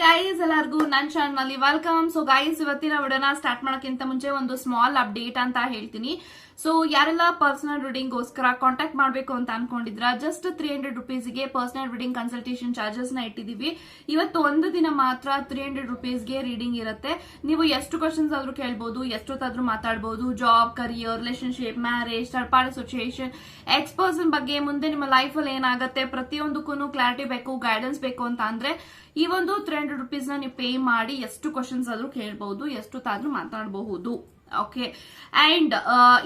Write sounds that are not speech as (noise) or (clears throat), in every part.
Guys ಎಲ್ಲರಿಗೂ ನನ್ನ channel welcome so guys ಇವತ್ತಿನ ವಿಡಿಯೋನ ಸ್ಟಾರ್ಟ್ ಮಾಡೋಕ್ಕಿಂತ ಮುಂಚೆ ಒಂದು ಸ್ಮಾಲ್ ಅಪ್ಡೇಟ್ ಅಂತ ಹೇಳ್ತೀನಿ. ಸೊ ಯಾರೆಲ್ಲ ಪರ್ಸನಲ್ ರೀಡಿಂಗ್ಗೋಸ್ಕರ ಕಾಂಟ್ಯಾಕ್ಟ್ ಮಾಡಬೇಕು ಅಂತ ಅನ್ಕೊಂಡಿದ್ರ ಜಸ್ಟ್ ತ್ರೀ ಹಂಡ್ರೆಡ್ ರುಪೀಸ್ಗೆ ಪರ್ಸನಲ್ ರೀಡಿಂಗ್ ಕನ್ಸಲ್ಟೇಷನ್ ಚಾರ್ಜಸ್ನ ಇಟ್ಟಿದೀವಿ ಇವತ್ತು ಒಂದು ದಿನ ಮಾತ್ರ ತ್ರೀ ಹಂಡ್ರೆಡ್ ರುಪೀಸ್ಗೆ ರೀಡಿಂಗ್ ಇರುತ್ತೆ. ನೀವು ಎಷ್ಟು ಕ್ವಶನ್ಸ್ ಆದ್ರೂ ಕೇಳ್ಬೋದು, ಎಷ್ಟೊತ್ತಾದ್ರೂ ಮಾತಾಡ್ಬೋದು job career relationship marriage third part association ex person ಬಗ್ಗೆ ಮುಂದೆ ನಿಮ್ಮ ಲೈಫಲ್ಲಿ ಏನಾಗುತ್ತೆ ಪ್ರತಿಯೊಂದಕ್ಕೂ ಕ್ಲಾರಿಟಿ ಬೇಕು ಗೈಡೆನ್ಸ್ ಬೇಕು ಅಂತ ಅಂದ್ರೆ, ಈ ಒಂದು ತ್ರೀ ಹಂಡ್ರೆಡ್ ರುಪೀಸ್ ನೀವು ಪೇ ಮಾಡಿ ಎಷ್ಟು ಕ್ವಶನ್ಸ್ ಆದ್ರೂ ಕೇಳಬಹುದು ಎಷ್ಟೊತ್ತಾದ್ರೂ ಮಾತಾಡಬಹುದು. ಓಕೆ ಅಂಡ್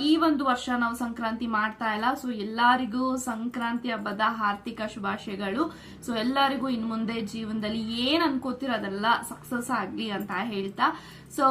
ಈ ಒಂದು ವರ್ಷ ನಾವು ಸಂಕ್ರಾಂತಿ ಮಾಡ್ತಾ ಇಲ್ಲ. ಸೊ ಎಲ್ಲರಿಗೂ ಸಂಕ್ರಾಂತಿ ಹಬ್ಬದ ಆರ್ಥಿಕ ಶುಭಾಶಯಗಳು. ಸೊ ಎಲ್ಲರಿಗೂ ಇನ್ ಮುಂದೆ ಜೀವನದಲ್ಲಿ ಏನ್ ಅನ್ಕೋತಿರೋ ಅದೆಲ್ಲ ಸಕ್ಸಸ್ ಆಗ್ಲಿ ಅಂತ ಹೇಳ್ತಾ. ಸೊ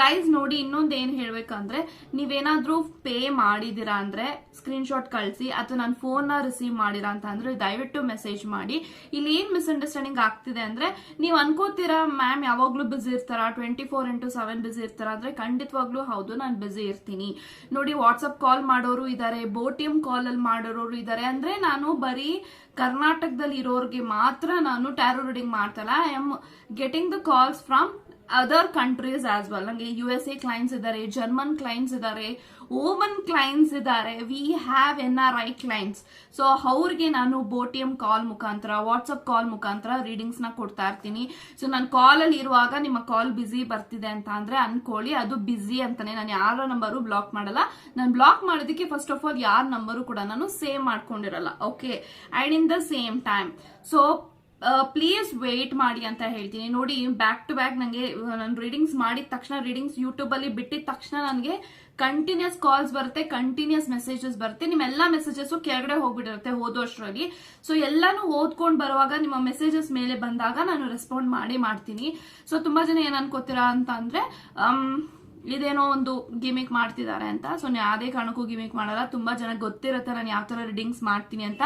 ಗೈಸ್ ನೋಡಿ ಇನ್ನೊಂದ್ ಏನ್ ಹೇಳ್ಬೇಕಂದ್ರೆ, ನೀವೇನಾದ್ರೂ ಪೇ ಮಾಡಿದಿರಾ ಅಂದ್ರೆ ಸ್ಕ್ರೀನ್ ಶಾಟ್ ಕಳಿಸಿ, ಅಥವಾ ನನ್ನ ಫೋನ್ನ ರಿಸೀವ್ ಮಾಡಿರಾ ಅಂತ ಅಂದ್ರೆ ದಯವಿಟ್ಟು ಮೆಸೇಜ್ ಮಾಡಿ. ಇಲ್ಲಿ ಏನ್ ಮಿಸ್ಅಂಡರ್ಸ್ಟ್ಯಾಂಡಿಂಗ್ ಆಗ್ತಿದೆ ಅಂದ್ರೆ, ನೀವು ಅನ್ಕೋತೀರಾ ಮ್ಯಾಮ್ ಯಾವಾಗ್ಲೂ ಬಿಸಿ ಇರ್ತಾರ twenty four into seven busy ಇರ್ತಾರ ಅಂದ್ರೆ ಖಂಡಿತವಾಗ್ಲೂ ಹೌದು, ನಾನು ಬಿಸಿ ಇರ್ತೀನಿ. ನೋಡಿ ವಾಟ್ಸಪ್ ಕಾಲ್ ಮಾಡೋರು ಇದಾರೆ ಬೋಟಿಎಂ ಕಾಲ್ ಅಲ್ಲಿ ಮಾಡೋರು ಇದಾರೆ ಅಂದ್ರೆ ನಾನು ಬರೀ ಕರ್ನಾಟಕದಲ್ಲಿ ಇರೋರಿಗೆ ಮಾತ್ರ ನಾನು tarot reading ಮಾಡ್ತಲ್ಲ I am getting the calls from other countries as well ನಂಗೆ ಯು ಎಸ್ ಎ ಕ್ಲೈಂಟ್ಸ್ ಇದ್ದಾರೆ ಜರ್ಮನ್ ಕ್ಲೈಂಟ್ಸ್ ಇದ್ದಾರೆ ಓಮನ್ ಕ್ಲೈಂಟ್ಸ್ ಇದ್ದಾರೆ. We have N R I clients so ಅವ್ರಿಗೆ ನಾನು ಬೋಟಿಎಂ ಕಾಲ್ ಮುಖಾಂತರ ವಾಟ್ಸಪ್ ಕಾಲ್ ಮುಖಾಂತರ ರೀಡಿಂಗ್ಸ್ನ ಕೊಡ್ತಾ ಇರ್ತೀನಿ. ಸೊ ನಾನು ಕಾಲ್ ಅಲ್ಲಿ ಇರುವಾಗ ನಿಮ್ಮ ಕಾಲ್ ಬಿಸಿ ಬರ್ತಿದೆ ಅಂತ ಅಂದ್ರೆ ಅನ್ಕೊಳ್ಳಿ, ಅದು ಬಿಸಿ ಅಂತಾನೆ. ನಾನು ಯಾರ ನಂಬರು ಬ್ಲಾಕ್ ಮಾಡಲ್ಲ. ನಾನು ಬ್ಲಾಕ್ ಮಾಡೋದಕ್ಕೆ ಫಸ್ಟ್ ಆಫ್ ಆಲ್ ಯಾರ ನಂಬರು ಕೂಡ ನಾನು save ಮಾಡ್ಕೊಂಡಿರಲ್ಲ. Okay and in the same time so please wait ಮಾಡಿ ಅಂತ ಹೇಳ್ತೀನಿ. ನೋಡಿ ಬ್ಯಾಕ್ ಟು ಬ್ಯಾಕ್ ನನಗೆ ನಾನು ರೀಡಿಂಗ್ಸ್ ಮಾಡಿದ ತಕ್ಷಣ ರೀಡಿಂಗ್ಸ್ ಯೂಟ್ಯೂಬ್ ಅಲ್ಲಿ ಬಿಟ್ಟಿದ ತಕ್ಷಣ ನನಗೆ ಕಂಟಿನ್ಯೂಸ್ ಕಾಲ್ಸ್ ಬರುತ್ತೆ ಕಂಟಿನ್ಯೂಸ್ ಮೆಸೇಜಸ್ ಬರುತ್ತೆ. ನಿಮ್ಮೆಲ್ಲ ಮೆಸೇಜಸ್ ಕೆಳಗಡೆ ಹೋಗ್ಬಿಟ್ಟಿರುತ್ತೆ ಓದೋಷ್ಟರಲ್ಲಿ. ಸೊ ಎಲ್ಲಾನು ಓದ್ಕೊಂಡು ಬರುವಾಗ ನಿಮ್ಮ ಮೆಸೇಜಸ್ ಮೇಲೆ ಬಂದಾಗ ನಾನು ರೆಸ್ಪಾಂಡ್ ಮಾಡಿ ಮಾಡ್ತೀನಿ. ಸೊ ತುಂಬಾ ಜನ ಏನ್ ಅನ್ಕೋತೀರಾ ಅಂತ ಅಂದ್ರೆ ಇದೇನೋ ಒಂದು ಗಿಮಿಕ್ ಮಾಡ್ತಿದ್ದಾರೆ ಅಂತ. ಸೊ ಯಾವುದೇ ಕಾರಣಕ್ಕೂ ಗಿಮಿಕ್ ಮಾಡಲ್ಲ. ತುಂಬಾ ಜನ ಗೊತ್ತಿರುತ್ತೆ ನಾನು ಯಾವ ತರ ರೀಡಿಂಗ್ಸ್ ಮಾಡ್ತೀನಿ ಅಂತ.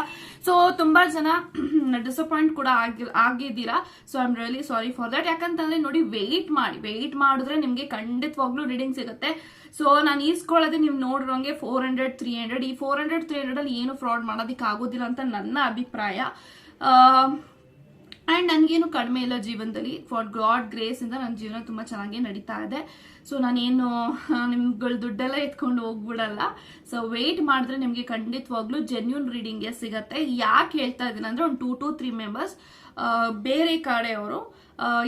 ಸೊ ತುಂಬಾ ಜನ (clears throat) ಡಿಸಪಾಯಿಂಟ್ ಕೂಡ ಆಗಿ, ಆಗಿದ್ದೀರಾ. So I am really sorry for that ಯಾಕಂತಂದ್ರೆ ನೋಡಿ ವೆಯ್ಟ್ ಮಾಡಿ ವೆಯ್ಟ್ ಮಾಡಿದ್ರೆ ನಿಮಗೆ ಖಂಡಿತವಾಗ್ಲೂ ರೀಡಿಂಗ್ ಸಿಗುತ್ತೆ. ಸೊ ನಾನು ಈಸ್ಕೊಳ್ಳೋದೇ ನೀವು ನೋಡಿರೋಂಗೆ ಫೋರ್ ಹಂಡ್ರೆಡ್ ತ್ರೀ ಹಂಡ್ರೆಡ್ ಈ ಫೋರ್ ಹಂಡ್ರೆಡ್ ತ್ರೀ ಹಂಡ್ರೆಡ್ ಅಲ್ಲಿ ಏನು ಫ್ರಾಡ್ ಮಾಡೋದಕ್ಕೆ ಆಗೋದಿಲ್ಲ ಅಂತ ನನ್ನ ಅಭಿಪ್ರಾಯ. ಆ್ಯಂಡ್ ನನಗೇನು ಕಡಿಮೆ ಇಲ್ಲ ಜೀವನದಲ್ಲಿ. ಫಾರ್ ಗಾಡ್ ಗ್ರೇಸ್ ಇಂದ ನನ್ನ ಜೀವನ ತುಂಬ ಚೆನ್ನಾಗಿ ನಡೀತಾ ಇದೆ. ಸೊ ನಾನೇನು, (laughs) ನಿಮ್ಗಳು ದುಡ್ಡೆಲ್ಲ ಎತ್ಕೊಂಡು ಹೋಗ್ಬಿಡಲ್ಲ. ಸೊ ವೆಯ್ಟ್ ಮಾಡಿದ್ರೆ ನಿಮಗೆ ಖಂಡಿತವಾಗ್ಲೂ ಜೆನ್ಯೂನ್ ರೀಡಿಂಗ್ಗೆ ಸಿಗತ್ತೆ. ಯಾಕೆ ಹೇಳ್ತಾ ಇದ್ದೀನಿ ಅಂದ್ರೆ ಒಂದು ಟೂ ಟು ತ್ರೀ ಮೆಂಬರ್ಸ್ ಬೇರೆ ಕಡೆಯವರು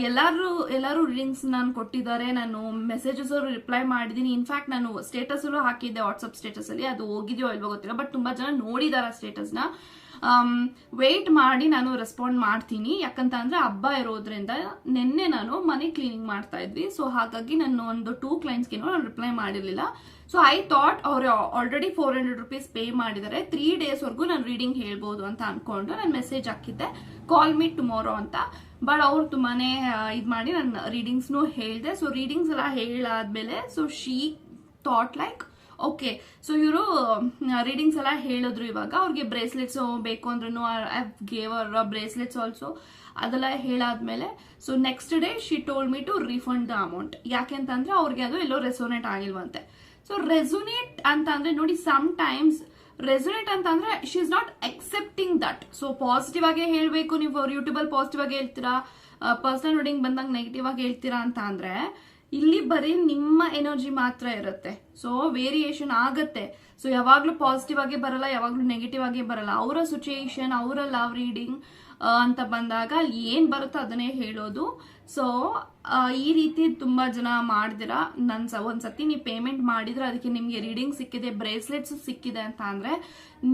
ಎಲ್ಲರೂ ಎಲ್ಲರೂ ರೀಡಿಂಗ್ಸ್ ನಾನು ಕೊಟ್ಟಿದ್ದಾರೆ. ನಾನು ಮೆಸೇಜಸ್ ಅವರು ರಿಪ್ಲೈ ಮಾಡಿದ್ದೀನಿ. ಇನ್ಫ್ಯಾಕ್ಟ್ ನಾನು ಸ್ಟೇಟಸ್ ಅಲ್ಲೂ ಹಾಕಿದ್ದೆ. ವಾಟ್ಸಪ್ ಸ್ಟೇಟಸ್ ಅಲ್ಲಿ. ಅದು ಹೋಗಿದೆಯೋ ಇಲ್ವೋ ಗೊತ್ತಿಲ್ಲ. ಬಟ್ ತುಂಬಾ ಜನ ನೋಡಿದ್ದಾರೆ ಸ್ಟೇಟಸ್ನ ವೆಯ್ಟ್ ಮಾಡಿ ನಾನು ರೆಸ್ಪಾಂಡ್ ಮಾಡ್ತೀನಿ. ಯಾಕಂತ ಅಂದ್ರೆ ಹಬ್ಬ ಇರೋದ್ರಿಂದ ನಿನ್ನೆ ನಾನು ಮನೆ ಕ್ಲೀನಿಂಗ್ ಮಾಡ್ತಾ ಇದ್ವಿ. ಸೊ ಹಾಗಾಗಿ ನಾನು ಒಂದು ಟೂ ಕ್ಲೈಂಟ್ಸ್ಗೇನೋ ನಾನು ರಿಪ್ಲೈ ಮಾಡಿರಲಿಲ್ಲ. ಸೊ ಐ ಥಾಟ್ ಅವ್ರು already four hundred rupees pay ಮಾಡಿದ್ದಾರೆ. ತ್ರೀ ಡೇಸ್ವರೆಗೂ ನಾನು ರೀಡಿಂಗ್ ಹೇಳ್ಬೋದು ಅಂತ ಅಂದ್ಕೊಂಡು ನಾನು ಮೆಸೇಜ್ ಹಾಕಿದ್ದೆ. ಕಾಲ್ ಮೀ ಟುಮಾರೋ ಅಂತ. ಬಟ್ ಅವ್ರು ತುಂಬಾನೇ ಇದು ಮಾಡಿ ನಾನು ರೀಡಿಂಗ್ಸ್ನೂ ಹೇಳಿದೆ. ಸೊ ರೀಡಿಂಗ್ಸ್ ಎಲ್ಲ ಹೇಳಾದ್ಮೇಲೆ so she thought like okay so ಇವರು ರೀಡಿಂಗ್ಸ್ ಎಲ್ಲ ಹೇಳಿದ್ರು ಇವಾಗ. ಅವ್ರಿಗೆ ಬ್ರೇಸ್ಲೆಟ್ಸ್ ಬೇಕು ಅಂದ್ರೂ ಐ ಗೇವ್ ಅವರ್ ಬ್ರೇಸ್ಲೆಟ್ಸ್ ಆಲ್ಸೋ ಅದೆಲ್ಲ ಹೇಳಾದ್ಮೇಲೆ so next day she told me to refund the amount ಯಾಕೆಂತಂದ್ರೆ ಅವ್ರಿಗೆ ಅದು ಎಲ್ಲೋ ರೆಸೋನೇಟ್ ಆಗಿಲ್ವಂತೆ. ಸೊ ರೆಸೋನೇಟ್ ಅಂತ ಅಂದ್ರೆ ನೋಡಿ ಸಮ್ ಟೈಮ್ಸ್ ರೆಸೋನೇಟ್ ಅಂತ ಅಂದ್ರೆ she is not accepting that so positive ಆಗಿ ಹೇಳಬೇಕು, ನೀವು ಯೂಟ್ಯೂಬ್ ಅಲ್ಲಿ ಪಾಸಿಟಿವ್ ಆಗಿ ಹೇಳ್ತೀರಾ? ಪರ್ಸನಲ್ ರೀಡಿಂಗ್ ಬಂದಾಗ ನೆಗೆಟಿವ್ ಆಗಿ ಹೇಳ್ತೀರಾ ಅಂತ ಅಂದ್ರೆ ಇಲ್ಲಿ ಬರೀ ನಿಮ್ಮ ಎನರ್ಜಿ ಮಾತ್ರ ಇರುತ್ತೆ. ಸೊ ವೇರಿಯೇಷನ್ ಆಗತ್ತೆ. ಸೊ ಯಾವಾಗ್ಲೂ ಪಾಸಿಟಿವ್ ಆಗಿ ಬರಲ್ಲ, ಯಾವಾಗ್ಲೂ ನೆಗೆಟಿವ್ ಆಗಿ ಬರಲ್ಲ. ಅವರ ಸಿಚುಯೇಷನ್ ಅವರ ಲವ್ ರೀಡಿಂಗ್ ಅಂತ ಬಂದಾಗ ಅಲ್ಲಿ ಏನ್ ಬರುತ್ತೋ ಅದನ್ನೇ ಹೇಳೋದು. ಸೊ ಈ ರೀತಿ ತುಂಬಾ ಜನ ಮಾಡಿದಿರ. ನನ್ ಒಂದ್ಸತಿ ನೀವು ಪೇಮೆಂಟ್ ಮಾಡಿದ್ರೆ ಅದಕ್ಕೆ ನಿಮ್ಗೆ ರೀಡಿಂಗ್ ಸಿಕ್ಕಿದೆ ಬ್ರೇಸ್ಲೆಟ್ಸ್ ಸಿಕ್ಕಿದೆ ಅಂತ ಅಂದ್ರೆ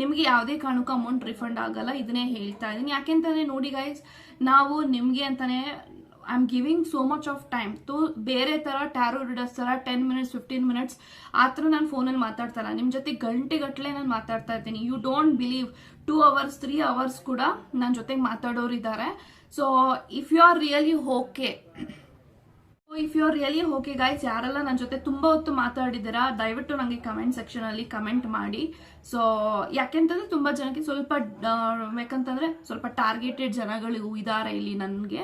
ನಿಮ್ಗೆ ಯಾವುದೇ ಕಾರಣಕ್ಕೂ ಅಮೌಂಟ್ ರಿಫಂಡ್ ಆಗಲ್ಲ. ಇದನ್ನೇ ಹೇಳ್ತಾ ಇದೀನಿ. ಯಾಕೆಂತಂದ್ರೆ ನೋಡಿ ಗೈಸ್ ನಾವು ನಿಮ್ಗೆ ಅಂತಾನೆ I am giving so much of time ತು, ಬೇರೆ ತರ ಟ್ಯಾರೋ ರೀಡರ್ಸ್ ತರ ಟೆನ್ ಮಿನಿಟ್ಸ್ ಫಿಫ್ಟೀನ್ ಮಿನಿಟ್ಸ್ ಆ ಥರ ನಾನು ಫೋನಲ್ಲಿ ಮಾತಾಡ್ತಾಯಿಲ್ಲ ನಿಮ್ಮ ಜೊತೆ ಗಂಟೆಗಟ್ಟಲೆ ನಾನು ಮಾತಾಡ್ತಾ ಇರ್ತೀನಿ you don't believe two hours three hours ಕೂಡ ನನ್ನ ಜೊತೆಗೆ ಮಾತಾಡೋರು ಇದ್ದಾರೆ so if you are really okay if you are really okay guys ಯಾರೆಲ್ಲ ನನ್ನ ಜೊತೆ ತುಂಬಾ ಹೊತ್ತು ಮಾತಾಡಿದ್ದೀರಾ, ದಯವಿಟ್ಟು ನನಗೆ ಕಮೆಂಟ್ ಸೆಕ್ಷನ್ ಅಲ್ಲಿ ಕಮೆಂಟ್ ಮಾಡಿ. ಸೊ ಯಾಕೆಂತಂದ್ರೆ ತುಂಬಾ ಜನಕ್ಕೆ ಸ್ವಲ್ಪ ಯಾಕಂತಂದರೆ ಸ್ವಲ್ಪ ಟಾರ್ಗೆಟೆಡ್ ಜನಗಳು ಇದ್ದಾರೆ ಇಲ್ಲಿ ನನಗೆ.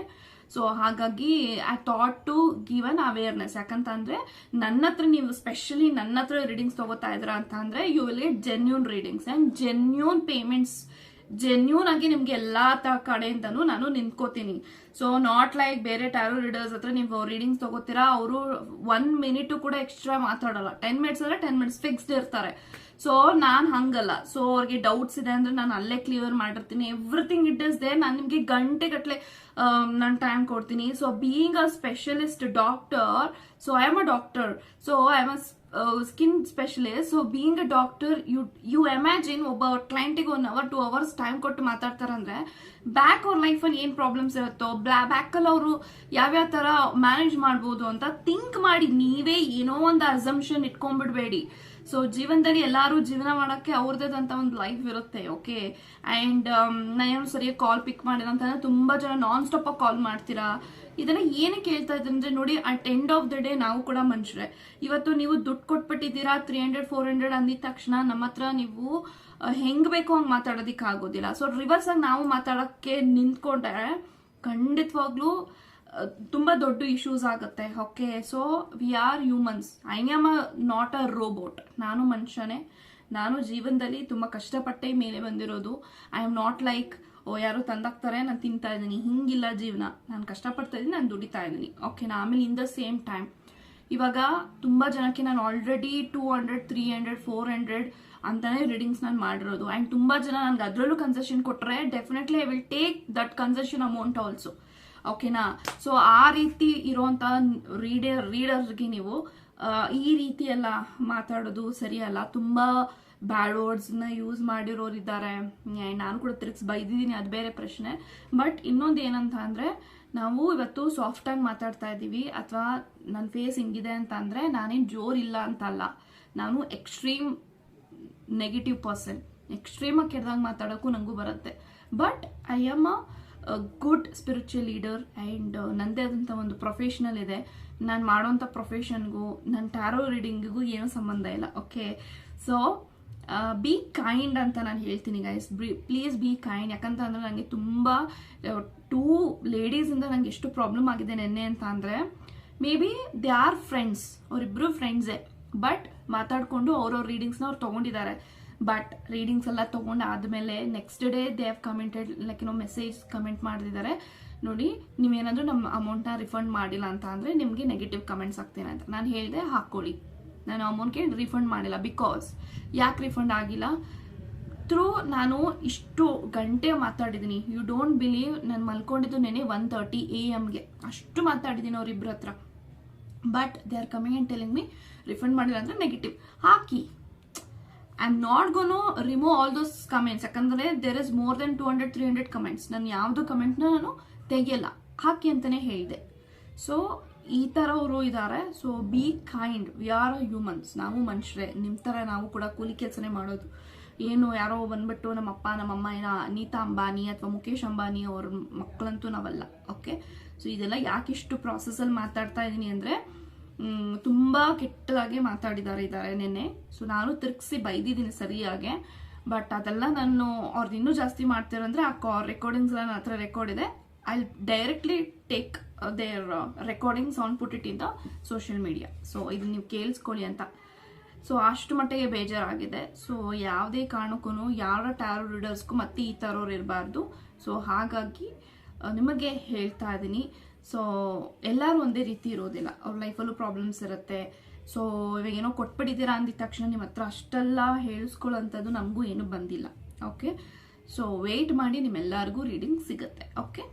ಸೊ ಹಾಗಾಗಿ I thought to give an awareness ಯಾಕಂತಂದ್ರೆ ನನ್ನ ಹತ್ರ ನೀವು ಸ್ಪೆಷಲಿ ನನ್ನ ಹತ್ರ ರೀಡಿಂಗ್ಸ್ ತಗೋತಾ ಇದ್ರ ಅಂತ ಅಂದ್ರೆ you will get genuine readings and genuine payments genuine ಆಗಿ ನಿಮ್ಗೆ ಎಲ್ಲಾ ಕಡೆಯಿಂದನೂ ನಾನು ನಿಂತ್ಕೋತೀನಿ. ಸೊ ನಾಟ್ ಲೈಕ್ ಬೇರೆ ಟ್ಯಾರೋ ರೀಡರ್ಸ್ ಹತ್ರ ನೀವು ರೀಡಿಂಗ್ಸ್ ತಗೋತೀರಾ, ಅವರು ಒನ್ ಮಿನಿಟ್ ಕೂಡ ಎಕ್ಸ್ಟ್ರಾ ಮಾತಾಡಲ್ಲ. ಟೆನ್ ಮಿನಿಟ್ಸ್ ಅಂದ್ರೆ ಟೆನ್ ಮಿನಿಟ್ಸ್ ಫಿಕ್ಸ್ಡ್ ಇರ್ತಾರೆ. ಸೊ ನಾನ್ ಹಂಗಲ್ಲ. ಸೊ ಅವ್ರಿಗೆ ಡೌಟ್ಸ್ ಇದೆ ಅಂದ್ರೆ ನಾನು ಅಲ್ಲೇ ಕ್ಲಿಯರ್ ಮಾಡಿರ್ತೀನಿ. ಎವ್ರಿಥಿಂಗ್ ಇಟ್ ಇಸ್ ದೇ ನಾನು ನಿಮ್ಗೆ ಗಂಟೆಗಟ್ಟಲೆ ನಾನು ಟೈಮ್ ಕೊಡ್ತೀನಿ. So being a specialist doctor so I am a doctor so I am a skin specialist so being a doctor you you imagine ಒಬ್ಬ ಕ್ಲೈಂಟಿಗೆ one hour two hours time ಕೊಟ್ಟು ಮಾತಾಡ್ತಾರಂದ್ರೆ back ಅವ್ರ ಲೈಫಲ್ಲಿ ಏನ್ ಪ್ರಾಬ್ಲಮ್ಸ್ ಇರುತ್ತೋ back ಅಲ್ಲಿ ಅವರು ಯಾವ್ಯಾವ ತರ ಮ್ಯಾನೇಜ್ ಮಾಡ್ಬೋದು ಅಂತ ಥಿಂಕ್ ಮಾಡಿ, ನೀವೇ ಏನೋ ಒಂದು ಅಸಂಪ್ಷನ್ ಇಟ್ಕೊಂಡ್ಬಿಡ್ಬೇಡಿ. ಸೊ ಜೀವನದಲ್ಲಿ ಎಲ್ಲರೂ ಜೀವನ ಮಾಡಕ್ಕೆ ಅವ್ರದ್ದೇದಂತ ಒಂದು ಲೈಫ್ ಇರುತ್ತೆ ಓಕೆ ಅಂಡ್ ನಾನು ಸರಿಯಾಗಿ ಕಾಲ್ ಪಿಕ್ ಮಾಡಿಲ್ಲ ಅಂತಂದ್ರೆ ತುಂಬಾ ಜನ ನಾನ್ ಸ್ಟಾಪ್ ಕಾಲ್ ಮಾಡ್ತೀರಾ? ಇದನ್ನ ಏನಕ್ಕೆ ಹೇಳ್ತಾ ಇದ್ದೀನಿ ಅಂದ್ರೆ ನೋಡಿ at end of the day ನಾವು ಕೂಡ ಮನುಷ್ಯರೇ. ಇವತ್ತು ನೀವು ದುಡ್ಡು ಕೊಟ್ಬಿಟ್ಟಿದ್ದೀರಾ ತ್ರೀ ಹಂಡ್ರೆಡ್ ಫೋರ್ ಹಂಡ್ರೆಡ್ ಅಂದಿದ ತಕ್ಷಣ ನಮ್ಮ ಹತ್ರ ನೀವು ಹೆಂಗೆ ಬೇಕೋ ಹಂಗೆ ಮಾತಾಡೋದಿಕ್ಕೆ ಆಗೋದಿಲ್ಲ ಸೊ ರಿವರ್ಸ್ ಆಗಿ ನಾವು ಮಾತಾಡೋಕ್ಕೆ ನಿಂತ್ಕೊಂಡ್ರೆ ಖಂಡಿತವಾಗ್ಲೂ ತುಂಬಾ ದೊಡ್ಡ ಇಶ್ಯೂಸ್ ಆಗುತ್ತೆ. Okay so we are humans I am a not a robot ನಾನು ಮನುಷ್ಯನೇ. ನಾನು ಜೀವನದಲ್ಲಿ ತುಂಬಾ ಕಷ್ಟಪಟ್ಟೆ ಮೇಲೆ ಬಂದಿರೋದು. I am not like oh, ಯಾರು ತಂದಾಗ್ತಾರೆ ನಾನು ತಿಂತಾ ಇದ್ದೀನಿ. ಹಿಂಗಿಲ್ಲ ಜೀವನ. ನಾನು ಕಷ್ಟಪಡ್ತಾ ಇದ್ದೀನಿ, ನಾನು ದುಡಿತಾ ಇದ್ದೀನಿ. ಓಕೆನಾ ಆಮೇಲೆ ಇನ್ ದ ಸೇಮ್ ಟೈಮ್ ಇವಾಗ ತುಂಬಾ ಜನಕ್ಕೆ ನಾನು already two hundred three hundred four hundred ಅಂತಾನೆ ರೀಡಿಂಗ್ಸ್ ನಾನು ಮಾಡಿರೋದು. ಆ್ಯಂಡ್ ತುಂಬಾ ಜನ ನನ್ಗೆ ಅದರಲ್ಲೂ ಕನ್ಸೆಷನ್ ಕೊಟ್ರೆ definitely I will take that concession amount also ಓಕೆನಾ? ಸೊ ಆ ರೀತಿ ಇರುವಂತ ರೀಡರ್ ರೀಡರ್ಗೆ ನೀವು ಈ ರೀತಿ ಎಲ್ಲ ಮಾತಾಡೋದು ಸರಿಯಲ್ಲ. ತುಂಬಾ ಬ್ಯಾಡ್ ವರ್ಡ್ಸ್ನ ಯೂಸ್ ಮಾಡಿರೋರು ಇದ್ದಾರೆ. ನಾನು ಕೂಡ ತಿರ್ಗಿಸ್ ಬೈದಿದ್ದೀನಿ, ಅದು ಬೇರೆ ಪ್ರಶ್ನೆ. ಬಟ್ ಇನ್ನೊಂದು ಏನಂತ ಅಂದರೆ, ನಾವು ಇವತ್ತು ಸಾಫ್ಟ್ ಆಗಿ ಮಾತಾಡ್ತಾ ಇದ್ದೀವಿ. ಅಥವಾ ನನ್ನ ಫೇಸ್ ಹಿಂಗಿದೆ ಅಂತ ಅಂದರೆ, ನಾನೇನು ಜೋರಿಲ್ಲ ಅಂತ ಅಲ್ಲ. ನಾನು ಎಕ್ಸ್ಟ್ರೀಮ್ ನೆಗೆಟಿವ್ ಪರ್ಸನ್ ಎಕ್ಸ್ಟ್ರೀಮಾಗಿ ಕೆಟ್ಟದಾಗ ಮಾತಾಡೋಕ್ಕೂ ನನಗೂ ಬರುತ್ತೆ. But I am a good spiritual leader and ನನ್ನದೇ ಆದಂಥ ಒಂದು ಪ್ರೊಫೆಷನಲ್ ಇದೆ. ನಾನು ಮಾಡೋಂಥ ಪ್ರೊಫೆಷನ್ಗೂ ನನ್ನ ಟ್ಯಾರೋ ರೀಡಿಂಗಿಗೂ ಏನೂ ಸಂಬಂಧ ಇಲ್ಲ. ಓಕೆ ಸೊ ಬಿ ಕೈಂಡ್ ಅಂತ ನಾನು ಹೇಳ್ತೀನಿ ಗೈಸ್ ಪ್ಲೀಸ್ ಬಿ ಕೈಂಡ್ ಯಾಕಂತಂದ್ರೆ ನನಗೆ ತುಂಬ ಟೂ ಲೇಡೀಸಿಂದ ನನಗೆ ಎಷ್ಟು ಪ್ರಾಬ್ಲಮ್ ಆಗಿದೆ ನೆನ್ನೆ ಅಂತ ಅಂದರೆ maybe they are friends ಅವರಿಬ್ಬರು ಫ್ರೆಂಡ್ಸೇ ಬಟ್ ಮಾತಾಡಿಕೊಂಡು ಅವ್ರವ್ರ ರೀಡಿಂಗ್ಸ್ನ ಅವ್ರು ತೊಗೊಂಡಿದ್ದಾರೆ. ಬಟ್ ರೀಡಿಂಗ್ಸ್ ಎಲ್ಲ ತೊಗೊಂಡಾದ್ಮೇಲೆ next day they have commented like ಏನೋ ಮೆಸೇಜ್ ಕಮೆಂಟ್ ಮಾಡಿದ್ದಾರೆ ನೋಡಿ ನೀವೇನಾದರೂ ನಮ್ಮ ಅಮೌಂಟ್ನ ರಿಫಂಡ್ ಮಾಡಿಲ್ಲ ಅಂತ ಅಂದರೆ ನಿಮಗೆ ನೆಗೆಟಿವ್ ಕಮೆಂಟ್ಸ್ ಆಗ್ತೀನಿ ಅಂತ. ನಾನು ಹೇಳಿದೆ ಹಾಕ್ಕೊಳ್ಳಿ ನಾನು ಅಮೌಂಟ್ಗೆ ರಿಫಂಡ್ ಮಾಡಿಲ್ಲ ಬಿಕಾಸ್ ಯಾಕೆ ರಿಫಂಡ್ ಆಗಿಲ್ಲ? ಥ್ರೂ ನಾನು ಇಷ್ಟು ಗಂಟೆ ಮಾತಾಡಿದ್ದೀನಿ ಯು ಡೋಂಟ್ ಬಿಲೀವ್ ನಾನು ಮಲ್ಕೊಂಡಿದ್ದು ನೆನೆ ಒನ್ ತರ್ಟಿ ಎ ಎಮ್ಗೆ ಅಷ್ಟು ಮಾತಾಡಿದ್ದೀನಿ ಅವ್ರಿಬ್ರ ಹತ್ರ. But they are coming and telling me refund ಮಾಡಿಲ್ಲ ಅಂದರೆ negative hockey. I am not gonna remove all those comments ಯಾಕಂದರೆ there is more than two hundred three hundred comments ನಾನು ಯಾವುದು ಕಮೆಂಟ್ನ ನಾನು ತೆಗಿಯಲ್ಲ. ಹಾಕಿ ಅಂತಲೇ ಹೇಳಿದೆ. ಸೊ ಈ ಥರವರು ಇದ್ದಾರೆ so be kind we are humans ನಾವು ಮನುಷ್ಯರೇ. ನಿಮ್ಮ ಥರ ನಾವು ಕೂಡ ಕೂಲಿ ಕೆಲಸನೇ ಮಾಡೋದು. ಏನು ಯಾರೋ ಬಂದ್ಬಿಟ್ಟು ನಮ್ಮ ಅಪ್ಪ ನಮ್ಮಮ್ಮ ಏನೋ ಅನಿತಾ ಅಂಬಾನಿ ಅಥವಾ ಮುಖೇಶ್ ಅಂಬಾನಿ ಅವ್ರ ಮಕ್ಕಳಂತೂ ನಾವಲ್ಲ. ಓಕೆ ಸೊ ಇದೆಲ್ಲ ಯಾಕಿಷ್ಟು ಪ್ರಾಸೆಸಲ್ಲಿ ಮಾತಾಡ್ತಾ ಇದ್ದೀನಿ ಅಂದರೆ ತುಂಬ ಕೆಟ್ಟದಾಗಿ ಮಾತಾಡಿದ್ದಾರೆ ಇದ್ದಾರೆ ನೆನ್ನೆ. ಸೊ ನಾನು ತಿರ್ಗಿಸಿ ಬೈದಿದ್ದೀನಿ ಸರಿಯಾಗೆ. ಬಟ್ ಅದೆಲ್ಲ ನಾನು ಅವ್ರದ್ದು ಇನ್ನೂ ಜಾಸ್ತಿ ಮಾಡ್ತಿರಂದ್ರೆ ಆ ಕಾ ರೆಕಾರ್ಡಿಂಗ್ಸ್ ನನ್ನ ಹತ್ರ ರೆಕಾರ್ಡ್ ಇದೆ. I directly take their recordings on put it in the social media so ಇದು ನೀವು ಕೇಳಿಸ್ಕೊಳ್ಳಿ ಅಂತ. ಸೊ ಅಷ್ಟು ಮಟ್ಟಿಗೆ ಬೇಜಾರಾಗಿದೆ. ಸೊ ಯಾವುದೇ ಕಾರಣಕ್ಕೂ ಯಾರ ಟ್ಯಾರೋ ರೀಡರ್ಸ್ಗೂ ಮತ್ತೆ ಈ ಥರವ್ರು ಇರಬಾರ್ದು. ಸೊ ಹಾಗಾಗಿ ನಿಮಗೆ ಹೇಳ್ತಾ ಇದ್ದೀನಿ. ಸೊ ಎಲ್ಲರೂ ಒಂದೇ ರೀತಿ ಇರೋದಿಲ್ಲ. ಅವ್ರ ಲೈಫಲ್ಲೂ ಪ್ರಾಬ್ಲಮ್ಸ್ ಇರುತ್ತೆ. ಸೊ ಇವಾಗ ಏನೋ ಕೊಟ್ಬಿಟ್ಟಿದ್ದೀರಾ ಅಂದಿದ ತಕ್ಷಣ ನಿಮ್ಮ ಹತ್ರ ಅಷ್ಟೆಲ್ಲ ಹೇಳಿಸ್ಕೊಳ್ಳೋಂಥದ್ದು ನಮಗೂ ಏನೂ ಬಂದಿಲ್ಲ. ಓಕೆ ಸೊ ವೆಯ್ಟ್ ಮಾಡಿ ನಿಮ್ಮೆಲ್ಲರಿಗೂ ರೀಡಿಂಗ್ ಸಿಗುತ್ತೆ. Okay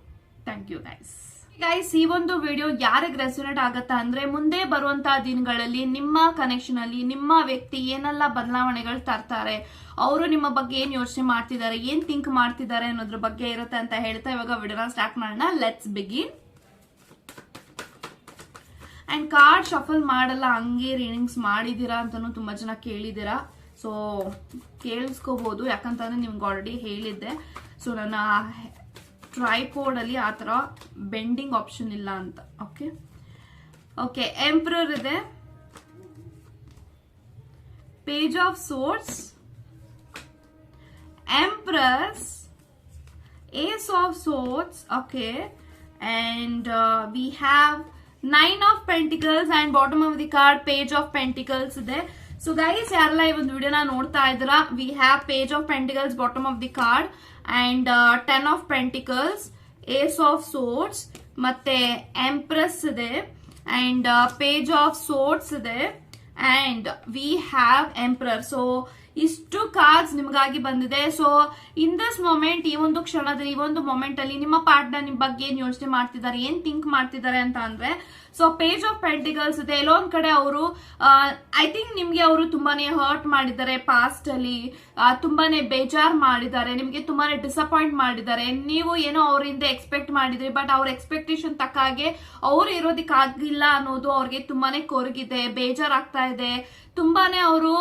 thank you guys guys ಈ ಒಂದು ವಿಡಿಯೋ ಯಾರಿಗೆ ರೆಸೊನೇಟ್ ಆಗುತ್ತಾ ಅಂದ್ರೆ ಮುಂದೆ ಬರುವಂತಹ ದಿನಗಳಲ್ಲಿ ನಿಮ್ಮ ಕನೆಕ್ಷನ್ ಅಲ್ಲಿ ನಿಮ್ಮ ವ್ಯಕ್ತಿ ಏನೆಲ್ಲ ಬದಲಾವಣೆಗಳು ತರ್ತಾರೆ, ಅವರು ನಿಮ್ಮ ಬಗ್ಗೆ ಏನ್ ಯೋಚನೆ ಮಾಡ್ತಿದ್ದಾರೆ, ಏನ್ ಥಿಂಕ್ ಮಾಡ್ತಿದ್ದಾರೆ ಅನ್ನೋದ್ರ ಬಗ್ಗೆ ಇರುತ್ತೆ ಅಂತ ಹೇಳ್ತಾ ಇವಾಗ ವಿಡಿಯೋನ ಸ್ಟಾರ್ಟ್ ಮಾಡೋಣ. Let's begin and card shuffle ಮಾಡಲ್ಲ, ಹಂಗೆ ರೀಡಿಂಗ್ಸ್ ಮಾಡಿದೀರಾ ಅಂತಾನು ತುಂಬಾ ಜನ ಕೇಳಿದ್ದೀರಾ. ಸೊ ಕೇಳಿಸ್ಕೋಬಹುದು ಯಾಕಂತಂದ್ರೆ ನಿಮ್ಗೆ ಆಲ್ರೆಡಿ ಹೇಳಿದ್ದೆ. ಸೊ ನನ್ನ ಟ್ರೈಪೋರ್ಡ್ ಅಲ್ಲಿ ಆ ಥರ ಬೆಂಡಿಂಗ್ ಆಪ್ಷನ್ ಇಲ್ಲ ಅಂತ ಓಕೆ ಓಕೆ ಎಂಪ್ರರ್ ಇದೆ page of swords empress ace of swords okay and uh, we have nine of pentacles and bottom of the card page of pentacles ಇದೆ so guys ಯಾರೆಲ್ಲ ಈ ಒಂದು ವಿಡಿಯೋನ ನೋಡ್ತಾ ಇದ್ದೀರಾ we have page of pentacles bottom of the card and ten of pentacles ace of swords ಮತ್ತೆ empress ಇದೆ and page of swords ಇದೆ and we have emperor so ಇಷ್ಟು ಕಾರ್ಡ್ಸ್ ನಿಮಗಾಗಿ ಬಂದಿದೆ. ಸೊ ಇನ್ ದಿಸ್ ಮೊಮೆಂಟ್ ಈ ಒಂದು ಕ್ಷಣದಲ್ಲಿ, ಈ ಒಂದು ಮೊಮೆಂಟ್ ಅಲ್ಲಿ ನಿಮ್ಮ ಪಾರ್ಟ್ನರ್ ನಿಮ್ ಬಗ್ಗೆ ಏನ್ ಯೋಚನೆ ಮಾಡ್ತಿದ್ದಾರೆ, ಏನ್ ಥಿಂಕ್ ಮಾಡ್ತಿದ್ದಾರೆ ಅಂತ ಅಂದ್ರೆ ಸೊ ಪೇಜ್ ಆಫ್ ಪೆಂಟಿಕಲ್ಸ್ ಇದೆ. ಎಲ್ಲೊಂದ್ ಕಡೆ ಅವರು ಐ ಥಿಂಕ್ ನಿಮ್ಗೆ ಅವರು ತುಂಬಾನೇ ಹರ್ಟ್ ಮಾಡಿದ್ದಾರೆ ಪಾಸ್ಟ್ ಅಲ್ಲಿ. ತುಂಬಾನೇ ಬೇಜಾರ್ ಮಾಡಿದ್ದಾರೆ. ನಿಮ್ಗೆ ತುಂಬಾನೇ ಡಿಸಪಾಯಿಂಟ್ ಮಾಡಿದ್ದಾರೆ. ನೀವು ಏನೋ ಅವರಿಂದ ಎಕ್ಸ್ಪೆಕ್ಟ್ ಮಾಡಿದ್ರಿ ಬಟ್ ಅವ್ರ ಎಕ್ಸ್ಪೆಕ್ಟೇಷನ್ ತಕ್ಕ ಹಾಗೆ ಅವ್ರು ಇರೋದಕ್ಕಾಗಿಲ್ಲ ಅನ್ನೋದು ಅವ್ರಿಗೆ ತುಂಬಾನೇ ಕೊರಗಿದೆ ಬೇಜಾರಾಗ್ತಾ ಇದೆ. ತುಂಬಾನೇ ಅವರು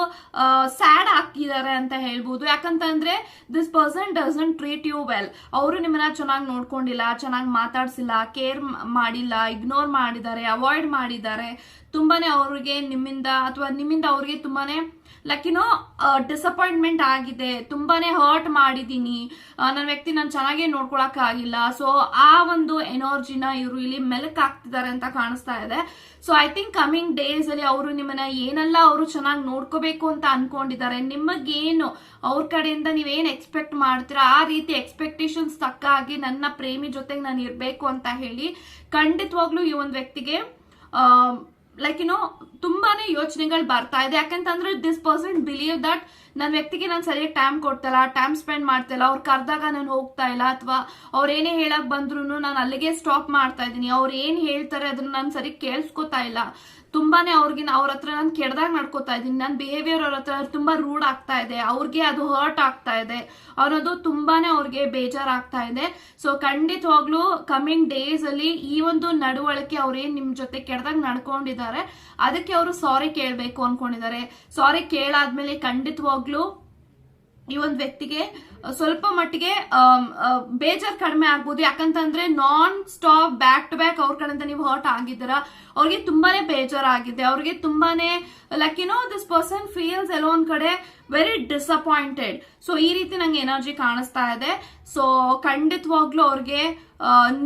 ಸ್ಯಾಡ್ ಆಗ್ತಿದ್ದಾರೆ ಅಂತ ಹೇಳ್ಬೋದು. ಯಾಕಂತಂದ್ರೆ this person doesn't treat you well ಅವರು ನಿಮ್ಮನ್ನ ಚೆನ್ನಾಗಿ ನೋಡ್ಕೊಂಡಿಲ್ಲ, ಚೆನ್ನಾಗಿ ಮಾತಾಡ್ಸಿಲ್ಲ ಕೇರ್ ಮಾಡಿಲ್ಲ ಇಗ್ನೋರ್ ಮಾಡಿದ್ದಾರೆ. ಅವಾಯ್ಡ್ ಮಾಡಿದ್ದಾರೆ. ತುಂಬಾನೇ ಅವ್ರಿಗೆ ನಿಮ್ಮಿಂದ ಅಥವಾ ನಿಮ್ಮಿಂದ ಅವ್ರಿಗೆ ತುಂಬಾನೇ ಲೈಕ್ ಯುನೋ ಡಿಸಪಾಯಿಂಟ್ಮೆಂಟ್ ಆಗಿದೆ, ತುಂಬಾನೇ ಹರ್ಟ್ ಮಾಡಿದ್ದೀನಿ ನನ್ನ ವ್ಯಕ್ತಿ ನಾನು ಚೆನ್ನಾಗೇ ನೋಡ್ಕೊಳಕ್ ಆಗಿಲ್ಲ. ಸೊ ಆ ಒಂದು ಎನರ್ಜಿನ ಇವರು ಇಲ್ಲಿ ಮೆಲಕ್ ಹಾಕ್ತಿದ್ದಾರೆ ಅಂತ ಕಾಣಿಸ್ತಾ ಇದೆ. So I think coming days ಅಲ್ಲಿ ಅವರು ನಿಮ್ಮನ್ನ ಏನೆಲ್ಲ ಅವರು ಚೆನ್ನಾಗಿ ನೋಡ್ಕೋಬೇಕು ಅಂತ ಅನ್ಕೊಂಡಿದ್ದಾರೆ, ನಿಮಗೇನು? ಅವ್ರ ಕಡೆಯಿಂದ ನೀವೇನು ಎಕ್ಸ್ಪೆಕ್ಟ್ ಮಾಡ್ತೀರಾ? ಆ ರೀತಿ ಎಕ್ಸ್ಪೆಕ್ಟೇಷನ್ಸ್ ತಕ್ಕ ಹಾಗೆ ನನ್ನ ಪ್ರೇಮಿ ಜೊತೆಗೆ ನಾನು ಇರ್ಬೇಕು ಅಂತ ಹೇಳಿ ಖಂಡಿತವಾಗ್ಲೂ ಈ ಒಂದು ವ್ಯಕ್ತಿಗೆ ಲೈಕ್ ಏನೋ ತುಂಬಾನೇ ಯೋಚನೆಗಳು ಬರ್ತಾ ಇದೆ ಯಾಕಂತಂದ್ರೆ ದಿಸ್ ಪರ್ಸನ್ ಬಿಲೀವ್ ದಟ್ ನನ್ನ ವ್ಯಕ್ತಿಗೆ ನಾನು ಸರಿಯಾಗಿ ಟೈಮ್ ಕೊಡ್ತಲ್ಲ ಟೈಮ್ ಸ್ಪೆಂಡ್ ಮಾಡ್ತಲ್ಲ, ಅವ್ರು ಕರೆದಾಗ ನಾನು ಹೋಗ್ತಾ ಇಲ್ಲ ಅಥವಾ ಅವ್ರು ಏನೇ ಹೇಳಕ್ ಬಂದ್ರು ನಾನು ಅಲ್ಲಿಗೆ ಸ್ಟಾಪ್ ಮಾಡ್ತಾ ಇದ್ದೀನಿ. ಅವ್ರು ಏನು ಹೇಳ್ತಾರೆ ಅದನ್ನ ನಾನು ಸರಿ ಕೇಳಿಸ್ಕೊತಾ ಇಲ್ಲ. ತುಂಬಾನೇ ಅವ್ರಿಗೆ ಅವ್ರ ಹತ್ರ ನಾನು ಕೆಡ್ದಾಗ ನಡ್ಕೋತಾ ಇದ್ದೀನಿ. ನನ್ನ ಬಿಹೇವಿಯರ್ ಅವ್ರ ಹತ್ರ ತುಂಬಾ ರೂಡ್ ಆಗ್ತಾ ಇದೆ. ಅವ್ರಿಗೆ ಅದು ಹರ್ಟ್ ಆಗ್ತಾ ಇದೆ ಅನ್ನೋದು ತುಂಬಾನೇ ಅವ್ರಿಗೆ ಬೇಜಾರಾಗ್ತಾ ಇದೆ. ಸೊ ಖಂಡಿತವಾಗ್ಲೂ ಕಮಿಂಗ್ ಡೇಸ್ ಅಲ್ಲಿ ಈ ಒಂದು ನಡವಳಿಕೆ ಅವ್ರೇನ್ ನಿಮ್ ಜೊತೆ ಕೆಡ್ದಾಗ ನಡ್ಕೊಂಡಿದ್ದಾರೆ, ಅದಕ್ಕೆ ಅವರು ಸಾರಿ ಕೇಳಬೇಕು ಅನ್ಕೊಂಡಿದ್ದಾರೆ. ಸಾರಿ ಕೇಳಾದ್ಮೇಲೆ ಖಂಡಿತವಾಗ್ಲೂ ಈ ಒಂದು ವ್ಯಕ್ತಿಗೆ ಸ್ವಲ್ಪ ಮಟ್ಟಿಗೆ ಬೇಜಾರ್ ಕಡಿಮೆ ಆಗ್ಬೋದು. ಯಾಕಂತಂದ್ರೆ non stop back to back ಅವ್ರ ಕಡೆಯಿಂದ ನೀವು ಹರ್ಟ್ ಆಗಿದ್ದೀರ. ಅವ್ರಿಗೆ ತುಂಬಾನೇ ಬೇಜಾರಾಗಿದೆ ಅವ್ರಿಗೆ ತುಂಬಾನೇ like you know this person feels ಎಲ್ಲೋ ಒಂದ್ ಕಡೆ ವೆರಿ ಡಿಸಪಾಯಿಂಟೆಡ್ ಸೊ ಈ ರೀತಿ ನಂಗೆ ಎನರ್ಜಿ ಕಾಣಿಸ್ತಾ ಇದೆ. ಸೊ ಖಂಡಿತವಾಗ್ಲೂ ಅವ್ರಿಗೆ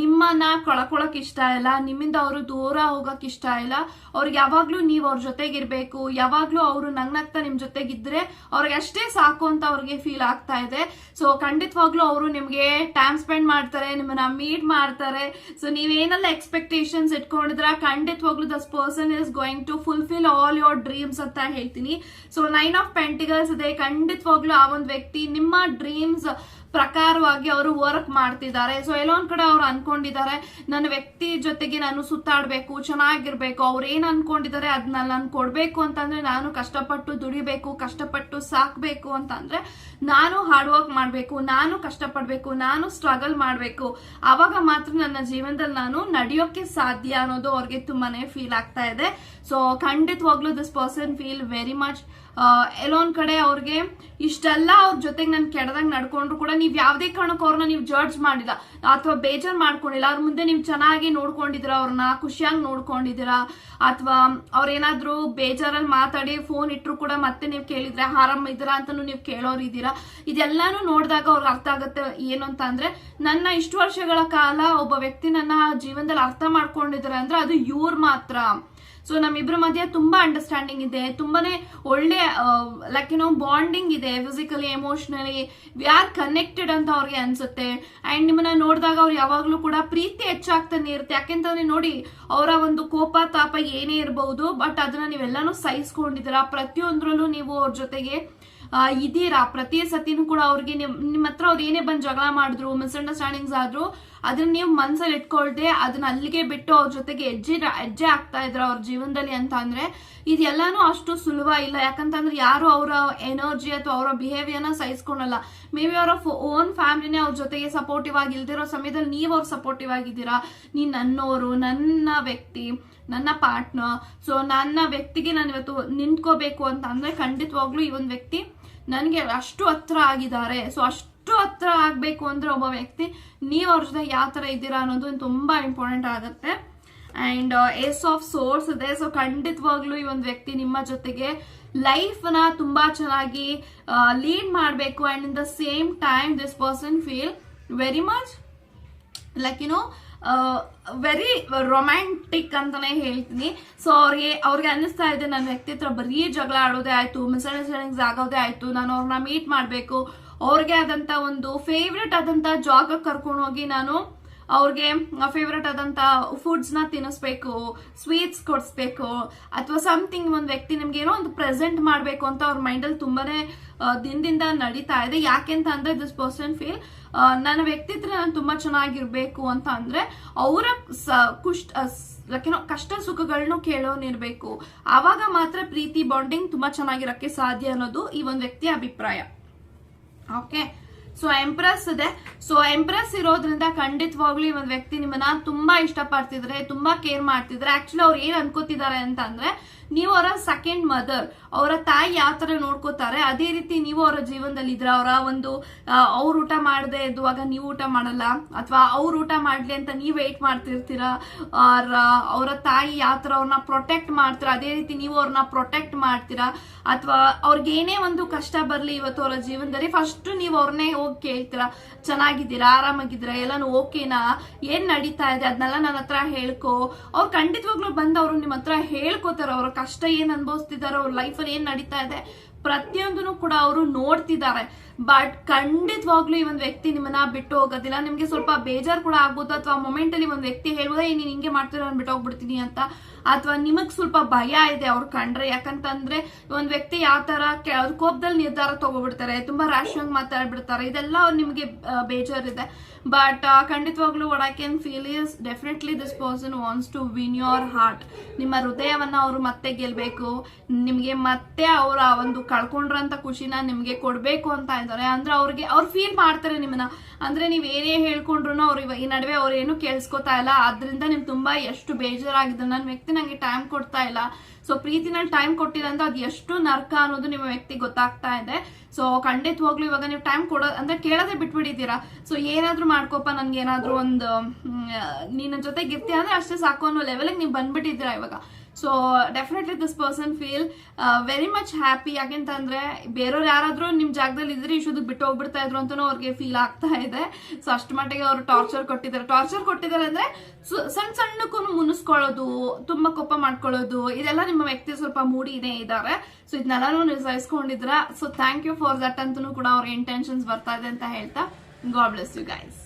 ನಿಮ್ಮನ್ನ ಕಳ್ಕೊಳಕ್ ಇಷ್ಟ ಇಲ್ಲ, ನಿಮ್ಮಿಂದ ಅವರು ದೂರ ಹೋಗಕ್ ಇಷ್ಟ ಇಲ್ಲ, ಅವ್ರಿಗೆ ಯಾವಾಗ್ಲೂ ನೀವು ಅವ್ರ ಜೊತೆಗಿರ್ಬೇಕು, ಯಾವಾಗ್ಲೂ ಅವರು ನಗ್ನಗ್ತಾ ನಿಮ್ ಜೊತೆಗಿದ್ರೆ ಅವ್ರಿಗೆ ಅಷ್ಟೇ ಸಾಕು ಅಂತ ಅವ್ರಿಗೆ ಫೀಲ್ ಆಗ್ತಾ ಇದೆ. ಸೊ ಖಂಡಿತವಾಗ್ಲೂ ಅವರು ನಿಮ್ಗೆ ಟೈಮ್ ಸ್ಪೆಂಡ್ ಮಾಡ್ತಾರೆ, ನಿಮ್ಮನ್ನ ಮೀಟ್ ಮಾಡ್ತಾರೆ. ಸೊ ನೀವೇನೆಲ್ಲ ಎಕ್ಸ್ಪೆಕ್ಟೇಷನ್ಸ್ ಇಟ್ಕೊಂಡಿದ್ರ ಖಂಡಿತವಾಗ್ಲೂ this person is going to fulfil all your dreams ಅಂತ ಹೇಳ್ತೀನಿ. ಸೊ ನೈನ್ ಆಫ್ ಪೆಂಟಿಗಲ್ಸ್ ಇದೆ. ಖಂಡಿತವಾಗ್ಲೂ ಆ ಒಂದು ವ್ಯಕ್ತಿ ನಿಮ್ಮ ಡ್ರೀಮ್ಸ್ ಪ್ರಕಾರವಾಗಿ ಅವರು ವರ್ಕ್ ಮಾಡ್ತಿದ್ದಾರೆ. ಸೊ ಎಲ್ಲೊಂದ್ ಕಡೆ ಅವ್ರು ಅನ್ಕೊಂಡಿದ್ದಾರೆ, ನನ್ನ ವ್ಯಕ್ತಿ ಜೊತೆಗೆ ನಾನು ಸುತ್ತಾಡ್ಬೇಕು, ಚೆನ್ನಾಗಿರ್ಬೇಕು, ಅವ್ರು ಏನ್ ಅನ್ಕೊಂಡಿದ್ದಾರೆ ಅದನ್ನ ನಾನು ಕೊಡ್ಬೇಕು ಅಂತಂದ್ರೆ ನಾನು ಕಷ್ಟಪಟ್ಟು ದುಡಿಬೇಕು, ಕಷ್ಟಪಟ್ಟು ಸಾಕ್ಬೇಕು ಅಂತಂದ್ರೆ ನಾನು ಹಾರ್ಡ್ ವರ್ಕ್ ಮಾಡ್ಬೇಕು, ನಾನು ಕಷ್ಟಪಡ್ಬೇಕು, ನಾನು ಸ್ಟ್ರಗಲ್ ಮಾಡ್ಬೇಕು. ಅವಾಗ ಮಾತ್ರ ನನ್ನ ಜೀವನದಲ್ಲಿ ನಾನು ನಡೆಯೋಕೆ ಸಾಧ್ಯ ಅನ್ನೋದು ಅವ್ರಿಗೆ ತುಂಬಾನೇ ಫೀಲ್ ಆಗ್ತಾ ಇದೆ. ಸೊ ಖಂಡಿತವಾಗ್ಲೂ this person feel very much ಎಲ್ಲೊಂದ್ ಕಡೆ ಅವ್ರಿಗೆ ಇಷ್ಟೆಲ್ಲ ಅವ್ರ ಜೊತೆಗೆ ನಾನು ಕೆಡದಂಗ್ ನಡ್ಕೊಂಡ್ರು ಕೂಡ ನೀವ್ ಯಾವ್ದೇ ಕಾರಣಕ್ಕೂ ಅವ್ರನ್ನ ನೀವು ಜಡ್ಜ್ ಮಾಡಿಲ್ಲ. ಅಥವಾ ಬೇಜಾರ್ ಮಾಡ್ಕೊಂಡಿಲ್ಲ. ಅವ್ರ ಮುಂದೆ ನೀವು ಚೆನ್ನಾಗಿ ನೋಡ್ಕೊಂಡಿದ್ದೀರಾ ಅವ್ರನ್ನ ಖುಷಿಯಾಗಿ ನೋಡ್ಕೊಂಡಿದ್ದೀರಾ, ಅಥವಾ ಅವ್ರೇನಾದ್ರೂ ಬೇಜಾರಲ್ಲಿ ಮಾತಾಡಿ ಫೋನ್ ಇಟ್ರು ಕೂಡ ಮತ್ತೆ ನೀವು ಕೇಳಿದ್ರೆ ಆರಾಮ ಇದ್ದೀರಾ ಅಂತಾನು ನೀವು ಕೇಳೋರಿದ್ದೀರಾ ಇದೆಲ್ಲಾನು ನೋಡಿದಾಗ ಅವ್ರಿಗೆ ಅರ್ಥ ಆಗುತ್ತೆ ಏನು ಅಂತ ಅಂದ್ರೆ, ನನ್ನ ಇಷ್ಟು ವರ್ಷಗಳ ಕಾಲ ಒಬ್ಬ ವ್ಯಕ್ತಿ ನನ್ನ ಜೀವನದಲ್ಲಿ ಅರ್ಥ ಮಾಡ್ಕೊಂಡಿದ್ದಾರೆ ಅಂದ್ರೆ ಅದು ಇವ್ರು ಮಾತ್ರ. ಸೊ ನಮ್ಮಿಬ್ರ ಮಧ್ಯೆ ತುಂಬಾ ಅಂಡರ್ಸ್ಟ್ಯಾಂಡಿಂಗ್ ಇದೆ. ತುಂಬಾನೇ ಒಳ್ಳೆ ಲೈಕ್ ಏನೋ ಬಾಂಡಿಂಗ್ ಇದೆ physically emotionally we are connected ಅಂತ ಅವ್ರಿಗೆ ಅನ್ಸುತ್ತೆ. ಅಂಡ್ ನಿಮ್ಮನ್ನ ನೋಡಿದಾಗ ಅವ್ರು ಯಾವಾಗ್ಲೂ ಕೂಡ ಪ್ರೀತಿ ಹೆಚ್ಚಾಗ್ತಾನೆ ಇರುತ್ತೆ. ಯಾಕೆಂತಂದ್ರೆ ನೋಡಿ, ಅವರ ಒಂದು ಕೋಪ, ತಾಪ ಏನೇ ಇರಬಹುದು ಬಟ್ ಅದನ್ನ ನೀವೆಲ್ಲಾನು ಸಹಿಸ್ಕೊಂಡಿದ್ದೀರ? ಪ್ರತಿಯೊಂದ್ರಲ್ಲೂ ನೀವು ಅವ್ರ ಜೊತೆಗೆ ಇದೀರಾ ಪ್ರತಿ ಸತಿನೂ ಕೂಡ ಅವ್ರಿಗೆ ನಿಮ್ ನಿಮ್ಮ ಹತ್ರ ಅವ್ರು ಏನೇ ಬಂದು ಜಗಳ ಮಾಡಿದ್ರು ಮಿಸ್ಅಂಡರ್ಸ್ಟ್ಯಾಂಡಿಂಗ್ಸ್ ಆದ್ರೂ ಅದನ್ನ ನೀವು ಮನ್ಸಲ್ಲಿ ಇಟ್ಕೊಳ್ದೆ ಅದನ್ನ ಅಲ್ಲಿಗೆ ಬಿಟ್ಟು ಅವ್ರ ಜೊತೆಗೆ ಹೆಜ್ಜೆ ಹೆಜ್ಜೆ ಆಗ್ತಾ ಇದ್ರು ಅವ್ರ ಜೀವನದಲ್ಲಿ ಅಂತ ಅಂದ್ರೆ ಇದೆಲ್ಲಾನು ಅಷ್ಟು ಸುಲಭ ಇಲ್ಲ. ಯಾಕಂತಂದ್ರೆ ಯಾರು ಅವರ ಎನರ್ಜಿ ಅಥವಾ ಅವರ ಬಿಹೇವಿಯರ್ನ ಸಹಿಸ್ಕೊಳಲ್ಲ. ಮೇ ಬಿ ಅವರ ಓನ್ ಫ್ಯಾಮಿಲಿನೇ ಅವ್ರ ಜೊತೆಗೆ ಸಪೋರ್ಟಿವ್ ಆಗಿ ಇಲ್ದಿರೋ ಸಮಯದಲ್ಲಿ ನೀವು ಅವ್ರು ಸಪೋರ್ಟಿವ್ ಆಗಿದ್ದೀರಾ? ನೀನ್ ನನ್ನೋರು, ನನ್ನ ವ್ಯಕ್ತಿ, ನನ್ನ ಪಾರ್ಟ್ನರ್ ಸೊ ನನ್ನ ವ್ಯಕ್ತಿಗೆ ನಾನು ಇವತ್ತು ನಿಂತ್ಕೋಬೇಕು ಅಂತ ಅಂದ್ರೆ ಖಂಡಿತವಾಗ್ಲೂ ಈ ಒಂದು ವ್ಯಕ್ತಿ ನನಗೆ ಅಷ್ಟು ಹತ್ರ ಆಗಿದ್ದಾರೆ. ಸೊ ಅಷ್ಟು ಹತ್ರ ಆಗಬೇಕು ಅಂದ್ರೆ ಒಬ್ಬ ವ್ಯಕ್ತಿ, ನೀವು ಅವ್ರ ಜೊತೆ ಯಾವ ತರ ಇದ್ದೀರಾ ಅನ್ನೋದು ತುಂಬಾ ಇಂಪಾರ್ಟೆಂಟ್ ಆಗುತ್ತೆ. ಅಂಡ್ ಏಸ್ ಆಫ್ ಸೋರ್ಸ್ ಇದೆ. ಸೊ ಖಂಡಿತವಾಗ್ಲೂ ಈ ಒಂದು ವ್ಯಕ್ತಿ ನಿಮ್ಮ ಜೊತೆಗೆ ಲೈಫ್ನ ತುಂಬಾ ಚೆನ್ನಾಗಿ ಲೀಡ್ ಮಾಡಬೇಕು. And in the same time this person feel very much like you know very romantic ಅಂತಾನೆ ಹೇಳ್ತೀನಿ. ಸೊ ಅವ್ರಿಗೆ ಅವ್ರಿಗೆ ಅನ್ನಿಸ್ತಾ ಇದೆ, ನನ್ನ ವ್ಯಕ್ತಿ ಹತ್ರ ಬರೀ ಜಗಳ ಆಡೋದೇ ಆಯ್ತು ಮಿಸ್ಅಂಡರ್ಸ್ಟ್ಯಾಂಡಿಂಗ್ಸ್ ಆಗೋದೇ ಆಯ್ತು. ನಾನು ಅವ್ರನ್ನ ಮೀಟ್ ಮಾಡಬೇಕು. ಅವ್ರಿಗೆ ಆದಂತ ಒಂದು ಫೇವ್ರೆಟ್ ಆದಂತ ಜಾಗ ಕರ್ಕೊಂಡು ಹೋಗಿ ನಾನು ಅವ್ರಿಗೆ ಫೇವ್ರೆಟ್ ಆದಂತ ಫುಡ್ಸ್ನ ತಿನ್ನಿಸ್ಬೇಕು ಸ್ವೀಟ್ಸ್ ಕೊಡಿಸ್ಬೇಕು, ಅಥವಾ ಸಮಥಿಂಗ್ ಒಂದು ವ್ಯಕ್ತಿ ನಿಮ್ಗೆ ಏನೋ ಒಂದು ಪ್ರೆಸೆಂಟ್ ಮಾಡಬೇಕು ಅಂತ ಅವ್ರ ಮೈಂಡಲ್ಲಿ ತುಂಬಾನೇ ದಿನದಿಂದ ನಡೀತಾ ಇದೆ. ಯಾಕೆ ಅಂತ ಅಂದ್ರೆ ದಿಸ್ ಪರ್ಸನ್ ಫೀಲ್ ನನ್ನ ವ್ಯಕ್ತಿತ್ವ ನಾನು ತುಂಬಾ ಚೆನ್ನಾಗಿರ್ಬೇಕು ಅಂತ ಅಂದ್ರೆ ಅವರ ಕುಷ್ಟ ಏನೋ ಕಷ್ಟ ಸುಖಗಳನ್ನು ಕೇಳೋನಿರ್ಬೇಕು ಆವಾಗ ಮಾತ್ರ ಪ್ರೀತಿ ಬಾಂಡಿಂಗ್ ತುಂಬಾ ಚೆನ್ನಾಗಿರಕ್ಕೆ ಸಾಧ್ಯ ಅನ್ನೋದು ಈ ಒಂದು ವ್ಯಕ್ತಿಯ ಅಭಿಪ್ರಾಯ. ಓಕೆ ಸೊ ಎಂಪ್ರೆಸ್ ಇದೆ. ಸೊ ಎಂಪ್ರೆಸ್ ಇರೋದ್ರಿಂದ ಖಂಡಿತವಾಗ್ಲೂ ಈ ಒಂದು ವ್ಯಕ್ತಿ ನಿಮ್ಮನ್ನ ತುಂಬಾ ಇಷ್ಟಪಡ್ತಿದ್ರೆ, ತುಂಬಾ ಕೇರ್ ಮಾಡ್ತಿದ್ರೆ. ಆಕ್ಚುಲಿ ಅವ್ರು ಏನ್ ಅನ್ಕೋತಿದ್ದಾರೆ ಅಂತ ಅಂದ್ರೆ ನೀವು ಅವರ ಸೆಕೆಂಡ್ ಮದರ್ ಅವರ ತಾಯಿ ಯಾವ ತರ ನೋಡ್ಕೋತಾರೆ, ಅದೇ ರೀತಿ ನೀವು ಅವರ ಜೀವನದಲ್ಲಿ ಇದ್ರ ಅವರ ಒಂದು ಅವ್ರ ಊಟ ಮಾಡದೆ ಇದ್ದುವಾಗ ನೀವು ಊಟ ಮಾಡಲ್ಲ? ಅಥವಾ ಅವ್ರ ಊಟ ಮಾಡ್ಲಿ ಅಂತ ನೀವು ವೆಯ್ಟ್ ಮಾಡ್ತಿರ್ತೀರ? ಅವರ ತಾಯಿ ಯಾವ ತರ ಅವ್ರನ್ನ ಪ್ರೊಟೆಕ್ಟ್ ಮಾಡ್ತೀರಾ? ಅದೇ ರೀತಿ ನೀವು ಅವ್ರನ್ನ ಪ್ರೊಟೆಕ್ಟ್ ಮಾಡ್ತೀರಾ? ಅಥವಾ ಅವ್ರಿಗೆ ಏನೇ ಒಂದು ಕಷ್ಟ ಬರ್ಲಿ ಇವತ್ತು ಅವರ ಜೀವನದಲ್ಲಿ ಫಸ್ಟ್ ನೀವು ಅವ್ರನ್ನೇ ಹೋಗಿ ಕೇಳ್ತೀರಾ? ಚೆನ್ನಾಗಿದ್ದೀರಾ? ಆರಾಮಾಗಿದ್ದೀರಾ? ಎಲ್ಲಾನು ಓಕೆನಾ? ಏನ್ ನಡೀತಾ ಇದೆ? ಅದನ್ನೆಲ್ಲ ನನ್ನ ಹತ್ರ ಹೇಳ್ಕೊ. ಅವ್ರು ಖಂಡಿತವಾಗ್ಲೂ ಬಂದು ಅವ್ರು ನಿಮ್ಮ ಹತ್ರ ಹೇಳ್ಕೊತಾರ, ಅವ್ರ ಕಷ್ಟ ಏನ್ ಅನ್ಭವಿಸ್ತಿದ್ದಾರೆ ಅವ್ರ ಲೈಫಲ್ಲಿ ಏನ್ ನಡೀತಾ ಇದೆ ಪ್ರತಿಯೊಂದನ್ನು ಕೂಡ ಅವರು ನೋಡ್ತಿದ್ದಾರೆ. ಬಟ್ ಖಂಡಿತವಾಗ್ಲೂ ಈ ಒಂದು ವ್ಯಕ್ತಿ ನಿಮ್ಮನ್ನ ಬಿಟ್ಟು ಹೋಗೋದಿಲ್ಲ. ನಿಮ್ಗೆ ಸ್ವಲ್ಪ ಬೇಜಾರ್ ಕೂಡ ಆಗ್ಬೋದು ಅಥವಾ ಮೊಮೆಂಟ್ ಅಲ್ಲಿ ಒಂದು ವ್ಯಕ್ತಿ ಹೇಳ್ಬೋದಾ ನೀನು ಹಿಂಗೆ ಮಾಡ್ತೀರ, ನಾನು ಬಿಟ್ಟು ಹೋಗ್ಬಿಡ್ತೀನಿ ಅಂತ. ಅಥವಾ ನಿಮಗ್ ಸ್ವಲ್ಪ ಭಯ ಇದೆ ಅವ್ರು ಕಂಡ್ರೆ. ಯಾಕಂತಂದ್ರೆ ಒಂದ್ ವ್ಯಕ್ತಿ ಯಾವ ತರ ಕೋಪದಲ್ಲಿ ನಿರ್ಧಾರ ತಗೋಬಿಡ್ತಾರೆ, ತುಂಬಾ ರ್ಯಾಶ್ ಆಗಿ ಮಾತಾಡ್ಬಿಡ್ತಾರೆ. ಇದೆಲ್ಲ ಅವ್ರು ನಿಮ್ಗೆ ಬೇಜಾರಿದೆ ಬಟ್ ಖಂಡಿತವಾಗ್ಲೂ what I can feel is definitely this person wants to win your heart ನಿಮ್ಮ ಹೃದಯವನ್ನ ಅವರು ಮತ್ತೆ ಗೆಲ್ಬೇಕು. ನಿಮ್ಗೆ ಮತ್ತೆ ಅವರ ಒಂದು ಕಳ್ಕೊಂಡ್ರಂತ ಖುಷಿನ ನಿಮ್ಗೆ ಕೊಡ್ಬೇಕು ಅಂತ ಇದ್ದಾರೆ ಅಂದ್ರೆ ಅವ್ರಿಗೆ, ಅವ್ರು ಫೀಲ್ ಮಾಡ್ತಾರೆ ನಿಮ್ಮನ್ನ. ಅಂದ್ರೆ ನೀವ್ ಏನೇ ಹೇಳ್ಕೊಂಡ್ರು ಅವ್ರು ಈ ನಡುವೆ ಅವ್ರು ಏನು ಕೇಳಿಸ್ಕೊತಾ ಇಲ್ಲ. ಅದ್ರಿಂದ ನಿಮ್ ತುಂಬಾ ಎಷ್ಟು ಬೇಜಾರಾಗಿದ್ರು ನನ್ನ ವ್ಯಕ್ತಿ ನಂಗೆ ಟೈಮ್ ಕೊಡ್ತಾ ಇಲ್ಲ. ಸೊ ಪ್ರೀತಿನಲ್ಲಿ ಟೈಮ್ ಕೊಟ್ಟಿಲ್ಲ ಅಂದ್ರೆ ಅದು ಎಷ್ಟು ನರ್ಕ ಅನ್ನೋದು ನಿಮ್ಮ ವ್ಯಕ್ತಿ ಗೊತ್ತಾಗ್ತಾ ಇದೆ. ಸೊ ಖಂಡಿತವಾಗ್ಲೂ ಇವಾಗ ನೀವು ಟೈಮ್ ಕೊಡೋ ಅಂದ್ರೆ ಕೇಳೋದೇ ಬಿಟ್ಬಿಟ್ಟಿದ್ದೀರಾ. ಸೊ ಏನಾದ್ರೂ ಮಾಡ್ಕೋಪ ನನ್ಗೆ ಏನಾದ್ರೂ ಒಂದು ನಿನ್ನ ಜೊತೆಗಿರ್ತೀಯ ಜೊತೆಗೆ ಅಂದ್ರೆ ಅಷ್ಟೇ ಸಾಕು ಅನ್ನೋ ಲೆವೆಲ್ಗೆ ನೀವು ಬಂದ್ಬಿಟ್ಟಿದ್ದೀರಾ ಇವಾಗ. So definitely this person feel very much happy ಯಾಕೆಂತಂದ್ರೆ ಬೇರೆಯವ್ರು ಯಾರಾದ್ರೂ ನಿಮ್ ಜಾಗದಲ್ಲಿ ಇದ್ರೆ ಇಶುದು ಬಿಟ್ಟು ಹೋಗ್ಬಿಡ್ತಾ ಇದ್ರು ಅಂತ ಅವ್ರಿಗೆ ಫೀಲ್ ಆಗ್ತಾ ಇದೆ. ಸೊ ಅಷ್ಟು ಮಟ್ಟಿಗೆ ಅವರು ಟಾರ್ಚರ್ ಕೊಟ್ಟಿದ್ದಾರೆ. ಟಾರ್ಚರ್ ಕೊಟ್ಟಿದ್ದಾರೆ ಅಂದ್ರೆ ಸಣ್ಣ ಸಣ್ಣಕ್ಕೂ ಮುನಿಸ್ಕೊಳ್ಳೋದು, ತುಂಬಾ ಕೊಪ್ಪ ಮಾಡ್ಕೊಳ್ಳೋದು, ಇದೆಲ್ಲ ನಿಮ್ಮ ವ್ಯಕ್ತಿ ಸ್ವಲ್ಪ ಮೂಡಿನೇ ಇದ್ದಾರೆ. ಸೊ ಇದನ್ನೆಲ್ಲಾನು ನೀವು ಸಹಿಸ್ಕೊಂಡಿದ್ರ so thank you for that ಅಂತೂ ಕೂಡ ಅವ್ರ ಇಂಟೆನ್ಷನ್ಸ್ ಬರ್ತಾ ಇದೆ ಅಂತ ಹೇಳ್ತಾ. God bless you guys